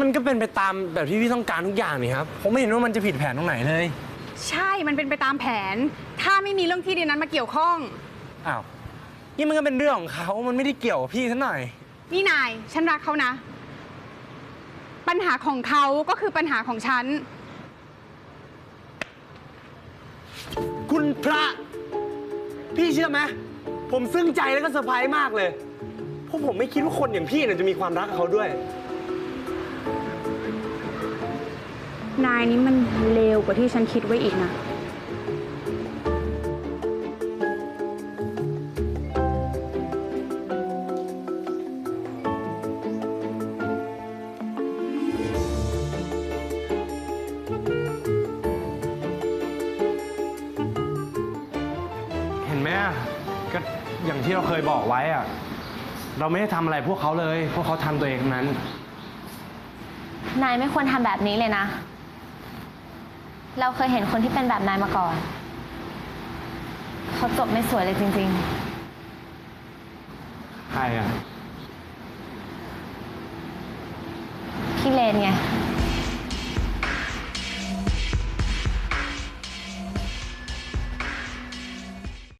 มันก็เป็นไปตามแบบที่พี่ต้องการทุกอย่างนี่ครับ ผมไม่เห็นว่ามันจะผิดแผนตรงไหนเลย ใช่ มันเป็นไปตามแผน ถ้าไม่มีเรื่องที่ดินนั้นมาเกี่ยวข้อง อ้าว นี่มันก็เป็นเรื่องของเขา มันไม่ได้เกี่ยวกับพี่ซะหน่อย นี่นาย ฉันรักเขานะ ปัญหาของเขาก็คือปัญหาของฉัน คุณพระ พี่เชื่อไหม ผมซึ้งใจแล้วก็เซอร์ไพรส์มากเลย เพราะผมไม่คิดว่าคนอย่างพี่เนี่ยจะมีความรักกับเขาด้วย นายนี่มันเลวกว่าที่ฉันคิดไว้อีกนะ เห็นไหมอะก็อย่างที่เราเคยบอกไว้อะเราไม่ได้ทำอะไรพวกเขาเลย พวกเขาทำตัวเองทั้งนั้น นายไม่ควรทำแบบนี้เลยนะ เราเคยเห็นคนที่เป็นแบบนายมาก่อน เขาจบไม่สวยเลยจริงใครอะๆพี่เลนไง